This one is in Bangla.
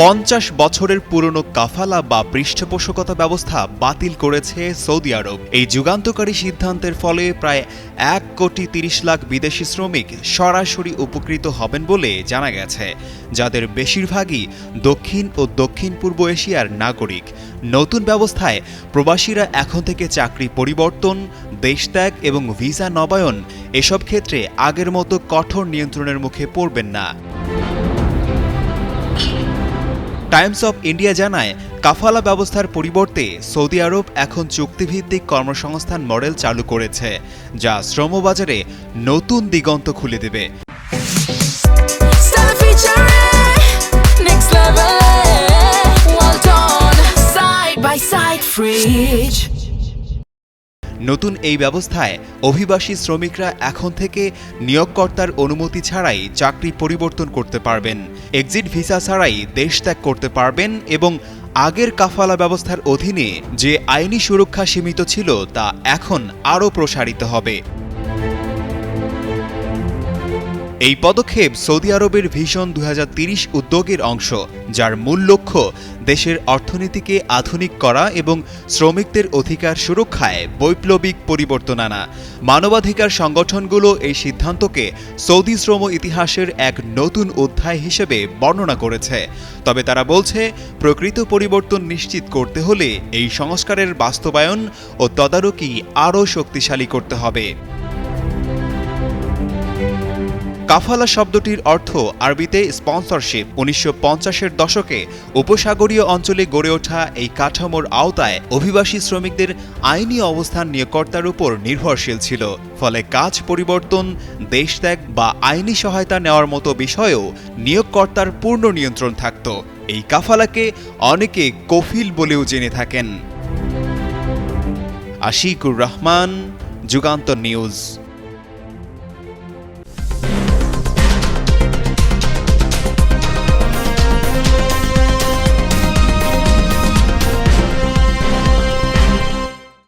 পঞ্চাশ বছরের পুরনো কাফালা বা পৃষ্ঠপোষকতা ব্যবস্থা বাতিল করেছে সৌদি আরব। এই যুগান্তকারী সিদ্ধান্তের ফলে প্রায় এক কোটি তিরিশ লাখ বিদেশি শ্রমিক সরাসরি উপকৃত হবেন বলে জানা গেছে, যাদের বেশিরভাগই দক্ষিণ ও দক্ষিণ পূর্ব এশিয়ার নাগরিক। নতুন ব্যবস্থায় প্রবাসীরা এখন থেকে চাকরি পরিবর্তন দেশত্যাগ এবং ভিসা নবায়ন এসব ক্ষেত্রে আগের মতো কঠোর নিয়ন্ত্রণের মুখে পড়বেন না। টাইমস অফ ইন্ডিয়া জানায়, কাফালা ব্যবস্থার পরিবর্তে সৌদি আরব এখন চুক্তিভিত্তিক কর্মসংস্থান মডেল চালু করেছে, যা শ্রমবাজারে নতুন দিগন্ত খুলে দেবে। Stella নতুন এই ব্যবস্থায় অভিবাসী শ্রমিকরা এখন থেকে নিয়োগকর্তার অনুমতি ছাড়াই চাকরি পরিবর্তন করতে পারবেন। এক্সিট ভিসা ছাড়াই দেশ ত্যাগ করতে পারবেন এবং আগের কাফালা ব্যবস্থার অধীনে যে আইনি সুরক্ষা সীমিত ছিল তা এখন আরও প্রসারিত হবে। এই পদক্ষেপ সৌদি আরবের ভিশন দু উদ্যোগের অংশ, যার মূল লক্ষ্য দেশের অর্থনীতিকে আধুনিক করা এবং শ্রমিকদের অধিকার সুরক্ষায় বৈপ্লবিক পরিবর্তন আনা। মানবাধিকার সংগঠনগুলো এই সিদ্ধান্তকে সৌদি শ্রম ইতিহাসের এক নতুন অধ্যায় হিসেবে বর্ণনা করেছে। তবে তারা বলছে, প্রকৃত পরিবর্তন নিশ্চিত করতে হলে এই সংস্কারের বাস্তবায়ন ও তদারকি আরও শক্তিশালী করতে হবে। কাফালা শব্দটির অর্থ আরবিতে স্পন্সরশিপ উনিশশো পঞ্চাশের দশকে উপসাগরীয় অঞ্চলে গড়ে ওঠা এই কাঠামোর আওতায় অভিবাসী শ্রমিকদের আইনি অবস্থান নিয়োগকর্তার উপর নির্ভরশীল ছিল। ফলে কাজ পরিবর্তন দেশত্যাগ বা আইনি সহায়তা নেওয়ার মতো বিষয়েও নিয়োগকর্তার পূর্ণ নিয়ন্ত্রণ থাকত। এই কাফালাকে অনেকে কফিল বলেও জেনে থাকেন। আশিকুর রহমান যুগান্তর নিউজ।